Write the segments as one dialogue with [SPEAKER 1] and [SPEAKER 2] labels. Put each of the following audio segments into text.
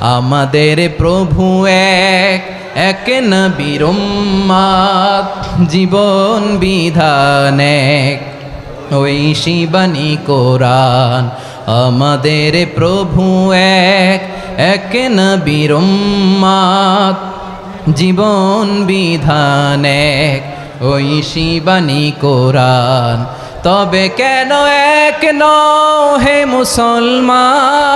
[SPEAKER 1] আমাদের প্রভু এক এক নবীর উম্মাদ, জীবন বিধান এক। ওই শিবানী কোরআন আমাদের প্রভু এক এক নবীর উম্মাদ, জীবন বিধান এক। ওই শিবানী কোরআন তবে কেন এক নও হে মুসলমান?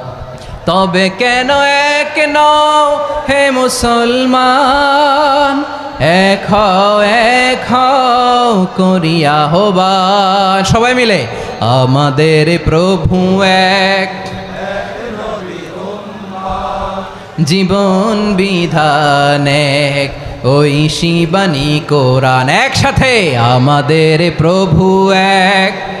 [SPEAKER 1] তবে কেন এক নও হে মুসলমান? এক এক করিয়া হবান সবাই মিলে, আমাদের প্রভু এক। জীবন বিধান এক, ওই শিবানী কোরআন। একসাথে, আমাদের প্রভু এক।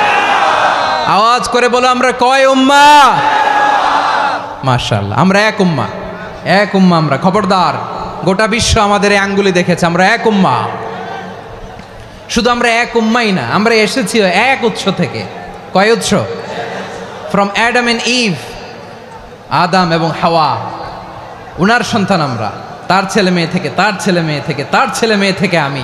[SPEAKER 1] আওয়াজ করে বলো, আমরা কয় উম্মা? মার্শাল্লাহ আমরা এক উম্মা। এক উম্মা আমরা। খবরদার, গোটা বিশ্ব আমাদের এই আঙ্গুলি দেখেছে, আমরা এক উম্মা। শুধু আমরা এক উম্মাই না, আমরা এসেছি এক উৎস থেকে। কয় উৎস? ফ্রম অ্যাডাম এন্ড ইভ আদাম এবং হাওয়া। উনার সন্তান আমরা, তার ছেলে মেয়ে থেকে, তার ছেলে মেয়ে থেকে, তার ছেলে মেয়ে থেকে আমি।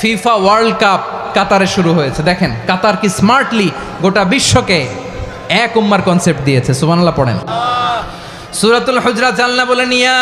[SPEAKER 1] ফিফা ওয়ার্ল্ড কাপ কাতারে শুরু হয়েছে। দেখেন, কাতার কি স্মার্টলি গোটা বিশ্বকে এক উম্মার কনসেপ্ট দিয়েছে। সুবানাল্লাহ পড়েন। সুরাতুল হজরা জাল্লা বলে নিয়া